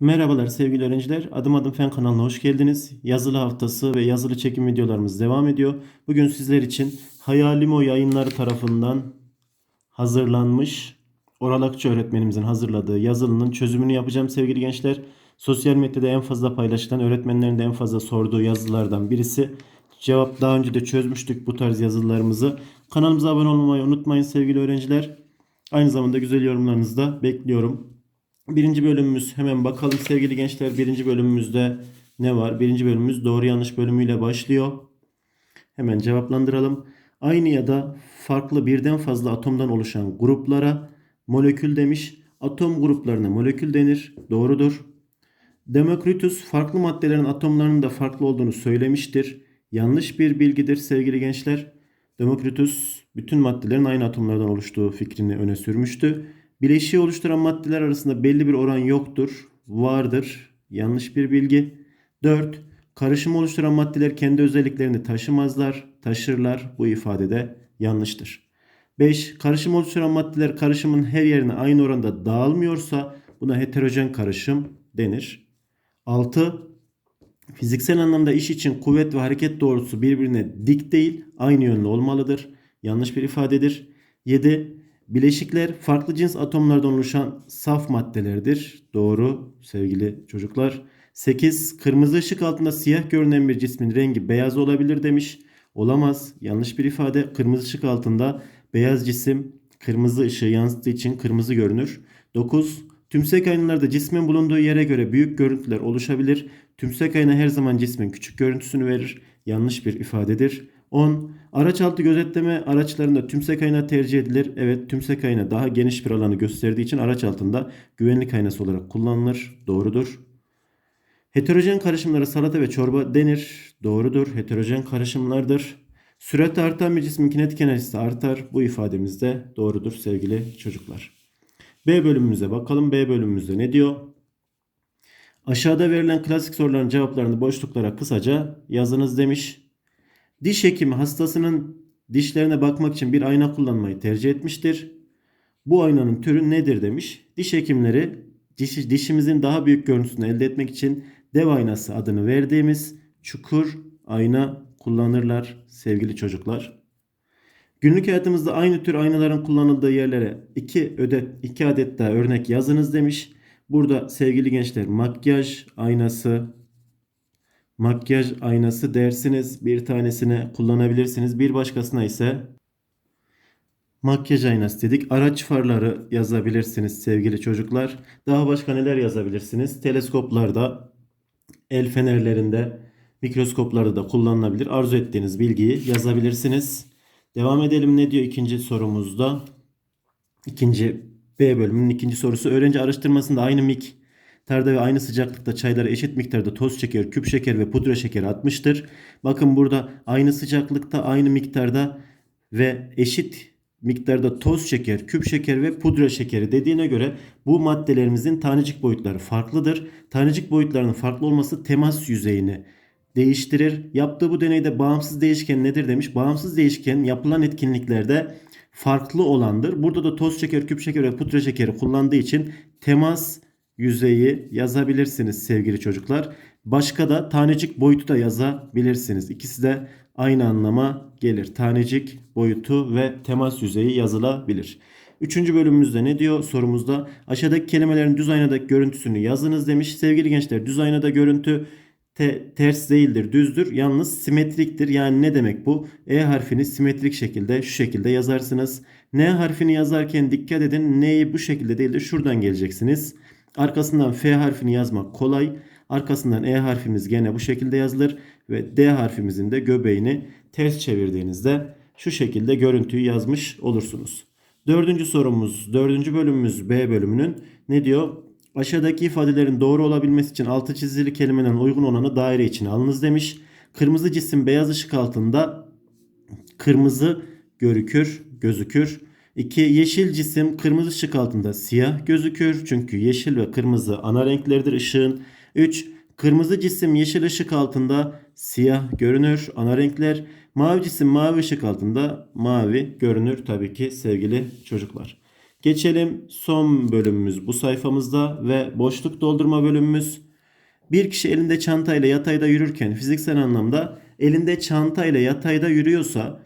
Merhabalar sevgili öğrenciler. Adım adım fen kanalına hoş geldiniz. Yazılı haftası ve yazılı çekim videolarımız devam ediyor. Bugün sizler için Hayalimo yayınları tarafından hazırlanmış Oral Akçı öğretmenimizin hazırladığı yazılının çözümünü yapacağım sevgili gençler. Sosyal medyada en fazla paylaşılan, öğretmenlerin de en fazla sorduğu yazılardan birisi. Cevap daha önce de çözmüştük bu tarz yazılarımızı. Kanalımıza abone olmayı unutmayın sevgili öğrenciler. Aynı zamanda güzel yorumlarınızı da bekliyorum. Birinci bölümümüz hemen bakalım sevgili gençler. Birinci bölümümüzde ne var? Birinci bölümümüz doğru yanlış bölümüyle başlıyor. Hemen cevaplandıralım. Aynı ya da farklı birden fazla atomdan oluşan gruplara molekül demiş. Atom gruplarına molekül denir. Doğrudur. Demokritus farklı maddelerin atomlarının da farklı olduğunu söylemiştir. Yanlış bir bilgidir sevgili gençler. Demokritus bütün maddelerin aynı atomlardan oluştuğu fikrini öne sürmüştü. Bileşiği oluşturan maddeler arasında belli bir oran yoktur. Vardır. Yanlış bir bilgi. 4. Karışım oluşturan maddeler kendi özelliklerini taşımazlar, taşırlar. Bu ifade de yanlıştır. 5. Karışım oluşturan maddeler karışımın her yerine aynı oranda dağılmıyorsa buna heterojen karışım denir. 6. Fiziksel anlamda iş için kuvvet ve hareket doğrultusu birbirine dik değil, aynı yönlü olmalıdır. Yanlış bir ifadedir. 7. Bileşikler farklı cins atomlardan oluşan saf maddelerdir. Doğru sevgili çocuklar. 8. Kırmızı ışık altında siyah görünen bir cismin rengi beyaz olabilir demiş. Olamaz. Yanlış bir ifade. Kırmızı ışık altında beyaz cisim kırmızı ışığı yansıttığı için kırmızı görünür. 9. Tümsek aynalarda cismin bulunduğu yere göre büyük görüntüler oluşabilir. Tümsek ayna her zaman cismin küçük görüntüsünü verir. Yanlış bir ifadedir. 10. Araç altı gözetleme araçlarında tümsek ayna tercih edilir. Evet tümsek ayna daha geniş bir alanı gösterdiği için araç altında güvenlik aynası olarak kullanılır. Doğrudur. Heterojen karışımlara salata ve çorba denir. Doğrudur. Heterojen karışımlardır. Süratle artan bir cismin kinetik enerjisi artar. Bu ifademiz de doğrudur sevgili çocuklar. B bölümümüze bakalım. B bölümümüzde ne diyor? Aşağıda verilen klasik soruların cevaplarını boşluklara kısaca yazınız demiş. Diş hekimi hastasının dişlerine bakmak için bir ayna kullanmayı tercih etmiştir. Bu aynanın türü nedir demiş. Diş hekimleri diş, dişimizin daha büyük görüntüsünü elde etmek için dev aynası adını verdiğimiz çukur ayna kullanırlar sevgili çocuklar. Günlük hayatımızda aynı tür aynaların kullanıldığı yerlere iki, ödet, iki adet daha örnek yazınız demiş. Burada sevgili gençler makyaj aynası, makyaj aynası dersiniz. Bir tanesine kullanabilirsiniz. Bir başkasına ise makyaj aynası dedik. Araç farları yazabilirsiniz sevgili çocuklar. Daha başka neler yazabilirsiniz? Teleskoplarda, el fenerlerinde, mikroskoplarda da kullanılabilir. Arzu ettiğiniz bilgiyi yazabilirsiniz. Devam edelim. Ne diyor ikinci sorumuzda? İkinci B bölümünün ikinci sorusu. Öğrenci araştırmasında aynı miktarda ve aynı sıcaklıkta çaylara eşit miktarda toz şeker, küp şeker ve pudra şekeri atmıştır. Bakın burada aynı sıcaklıkta, aynı miktarda ve eşit miktarda toz şeker, küp şeker ve pudra şekeri dediğine göre bu maddelerimizin tanecik boyutları farklıdır. Tanecik boyutlarının farklı olması temas yüzeyini değiştirir. Yaptığı bu deneyde bağımsız değişken nedir demiş. Bağımsız değişken yapılan etkinliklerde farklı olandır. Burada da toz şeker, küp şeker ve pudra şekeri kullandığı için temas yüzeyi yazabilirsiniz sevgili çocuklar. Başka da tanecik boyutu da yazabilirsiniz. İkisi de aynı anlama gelir. Tanecik boyutu ve temas yüzeyi yazılabilir. Üçüncü bölümümüzde ne diyor sorumuzda? Aşağıdaki kelimelerin düz aynadaki görüntüsünü yazınız demiş. Sevgili gençler düz aynada görüntü te, ters değildir, düzdür. Yalnız simetriktir. Yani ne demek bu? E harfini simetrik şekilde şu şekilde yazarsınız. N harfini yazarken dikkat edin. N'yi bu şekilde değil de şuradan geleceksiniz. Arkasından F harfini yazmak kolay. Arkasından E harfimiz gene bu şekilde yazılır. Ve D harfimizin de göbeğini ters çevirdiğinizde şu şekilde görüntüyü yazmış olursunuz. Dördüncü sorumuz, dördüncü bölümümüz B bölümünün ne diyor? Aşağıdaki ifadelerin doğru olabilmesi için altı çizili kelimelerin uygun olanı daire içine alınız demiş. Kırmızı cisim beyaz ışık altında kırmızı görükür, gözükür. 2. Yeşil cisim kırmızı ışık altında siyah gözükür. Çünkü yeşil ve kırmızı ana renkleridir ışığın. 3. Kırmızı cisim yeşil ışık altında siyah görünür. Ana renkler. Mavi cisim mavi ışık altında mavi görünür tabii ki sevgili çocuklar. Geçelim son bölümümüz bu sayfamızda ve boşluk doldurma bölümümüz. Bir kişi elinde çantayla yatayda yürürken fiziksel anlamda elinde çantayla yatayda yürüyorsa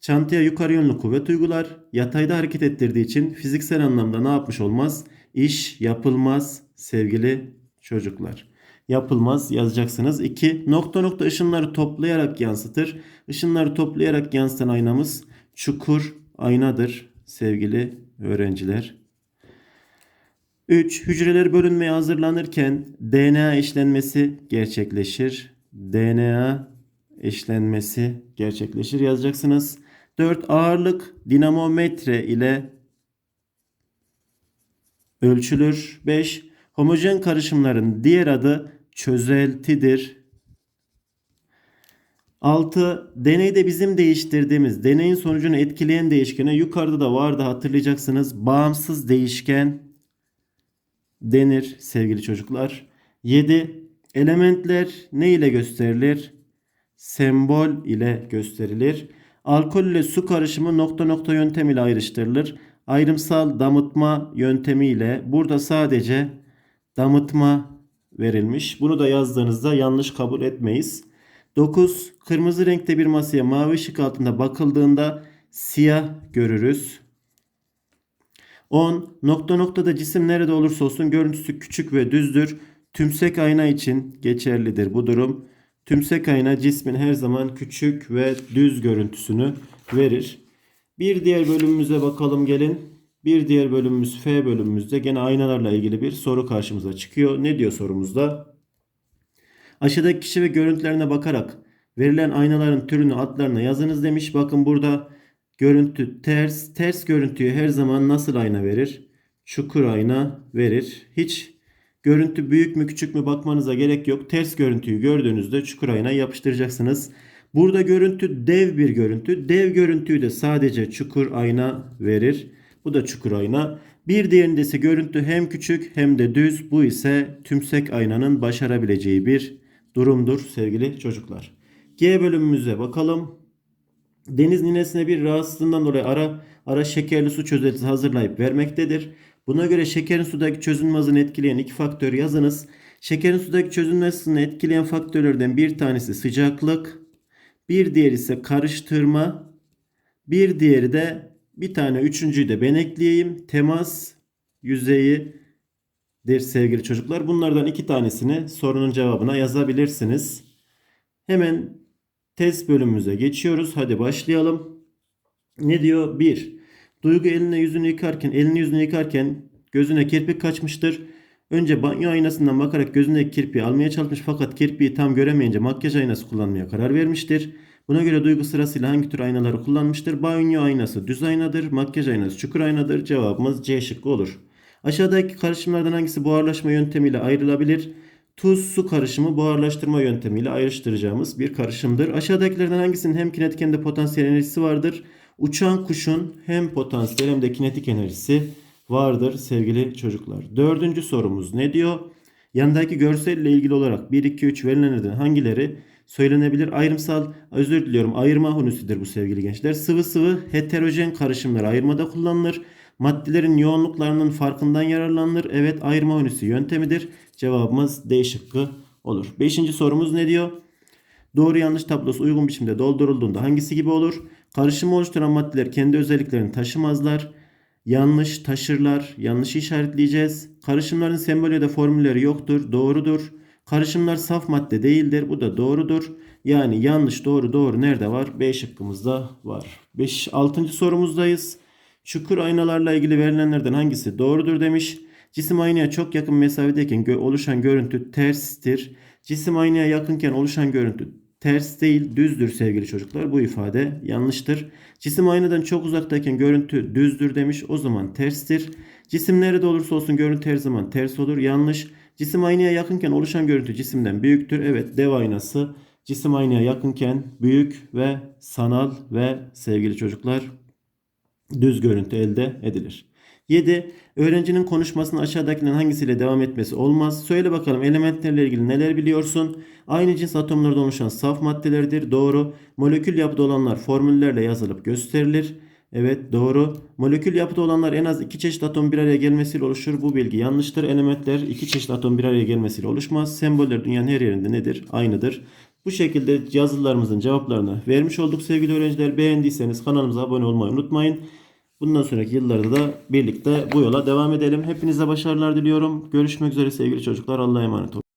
çantaya yukarı yönlü kuvvet uygular. Yatayda hareket ettirdiği için fiziksel anlamda ne yapmış olmaz? İş yapılmaz sevgili çocuklar. Yapılmaz yazacaksınız. 2. Nokta nokta ışınları toplayarak yansıtır. Işınları toplayarak yansıtan aynamız çukur aynadır sevgili öğrenciler. 3. Hücreler bölünmeye hazırlanırken DNA eşlenmesi gerçekleşir. DNA eşlenmesi gerçekleşir yazacaksınız. 4. Ağırlık dinamometre ile ölçülür. 5. Homojen karışımların diğer adı çözeltidir. 6. Deneyde bizim değiştirdiğimiz deneyin sonucunu etkileyen değişkene yukarıda da vardı hatırlayacaksınız. Bağımsız değişken denir sevgili çocuklar. 7. Elementler ne ile gösterilir? Sembol ile gösterilir. Alkol ile su karışımı nokta nokta yöntem ile ayrıştırılır. Ayrımsal damıtma yöntemiyle burada sadece damıtma verilmiş. Bunu da yazdığınızda yanlış kabul etmeyiz. 9. Kırmızı renkte bir masaya mavi ışık altında bakıldığında siyah görürüz. 10. Nokta noktada cisim nerede olursa olsun görüntüsü küçük ve düzdür. Tümsek ayna için geçerlidir bu durum. Tümsek ayna cismin her zaman küçük ve düz görüntüsünü verir. Bir diğer bölümümüze bakalım gelin. Bir diğer bölümümüz F bölümümüzde gene aynalarla ilgili bir soru karşımıza çıkıyor. Ne diyor sorumuzda? Aşağıdaki kişi ve görüntülerine bakarak verilen aynaların türünü adlarına yazınız demiş. Bakın burada görüntü ters. Ters görüntüyü her zaman nasıl ayna verir? Çukur ayna verir. Hiç görüntü büyük mü küçük mü bakmanıza gerek yok. Ters görüntüyü gördüğünüzde çukur ayna yapıştıracaksınız. Burada görüntü dev bir görüntü. Dev görüntüyü de sadece çukur ayna verir. Bu da çukur ayna. Bir diğerinde ise görüntü hem küçük hem de düz. Bu ise tümsek aynanın başarabileceği bir durumdur sevgili çocuklar. G bölümümüze bakalım. Deniz ninesine bir rahatsızlığından dolayı ara ara şekerli su çözeltisi hazırlayıp vermektedir. Buna göre şekerin sudaki çözünme hızını etkileyen iki faktör yazınız. Şekerin sudaki çözünme hızını etkileyen faktörlerden bir tanesi sıcaklık, bir diğeri ise karıştırma, bir diğeri de bir tane üçüncüyü de ben ekleyeyim. Temas yüzeyi der sevgili çocuklar. Bunlardan iki tanesini sorunun cevabına yazabilirsiniz. Hemen test bölümümüze geçiyoruz. Hadi başlayalım. Ne diyor? 1. Duygu eline yüzünü yıkarken, elini yüzünü yıkarken gözüne kirpik kaçmıştır. Önce banyo aynasından bakarak gözündeki kirpiği almaya çalışmış fakat kirpiği tam göremeyince makyaj aynası kullanmaya karar vermiştir. Buna göre duygu sırasıyla hangi tür aynaları kullanmıştır? Banyo aynası düz aynadır, makyaj aynası çukur aynadır. Cevabımız C şıkkı olur. Aşağıdaki karışımlardan hangisi buharlaşma yöntemiyle ayrılabilir? Tuz su karışımı buharlaştırma yöntemiyle ayrıştıracağımız bir karışımdır. Aşağıdakilerden hangisinin hem kinetik hem de potansiyel enerjisi vardır? Uçan kuşun hem potansiyel hem de kinetik enerjisi vardır sevgili çocuklar. Dördüncü sorumuz ne diyor? Yandaki görselle ilgili olarak 1, 2, 3 verilenlerden hangileri söylenebilir? Ayrımsal, özür diliyorum ayırma hunüsüdür bu sevgili gençler. Sıvı sıvı heterojen karışımlar ayırmada kullanılır. Maddelerin yoğunluklarının farkından yararlanılır. Evet ayırma hunüsü yöntemidir. Cevabımız D şıkkı olur. Beşinci sorumuz ne diyor? Doğru yanlış tablosu uygun biçimde doldurulduğunda hangisi gibi olur? Karışımı oluşturan maddeler kendi özelliklerini taşımazlar. Yanlış taşırlar. Yanlış işaretleyeceğiz. Karışımların sembolü ya da formülleri yoktur. Doğrudur. Karışımlar saf madde değildir. Bu da doğrudur. Yani yanlış doğru doğru nerede var? B şıkkımızda var. 5 6. sorumuzdayız. Çukur aynalarla ilgili verilenlerden hangisi doğrudur demiş. Cisim aynaya çok yakın mesafedeyken oluşan görüntü terstir. Cisim aynaya yakınken oluşan görüntü ters değil düzdür sevgili çocuklar. Bu ifade yanlıştır. Cisim aynadan çok uzaktayken görüntü düzdür demiş. O zaman terstir. Cisim nerede olursa olsun görüntü her zaman ters olur. Yanlış. Cisim aynaya yakınken oluşan görüntü cisimden büyüktür. Evet dev aynası cisim aynaya yakınken büyük ve sanal ve sevgili çocuklar düz görüntü elde edilir. 7. Öğrencinin konuşmasının aşağıdakilerin hangisiyle devam etmesi olmaz? Söyle bakalım elementlerle ilgili neler biliyorsun? Aynı cins atomlardan oluşan saf maddelerdir. Doğru. Molekül yapıda olanlar formüllerle yazılıp gösterilir. Evet doğru. Molekül yapıda olanlar en az iki çeşit atom bir araya gelmesiyle oluşur. Bu bilgi yanlıştır. Elementler iki çeşit atom bir araya gelmesiyle oluşmaz. Semboller dünyanın her yerinde nedir? Aynıdır. Bu şekilde yazılarımızın cevaplarını vermiş olduk sevgili öğrenciler. Beğendiyseniz kanalımıza abone olmayı unutmayın. Bundan sonraki yıllarda da birlikte bu yola devam edelim. Hepinize başarılar diliyorum. Görüşmek üzere sevgili çocuklar. Allah'a emanet olun.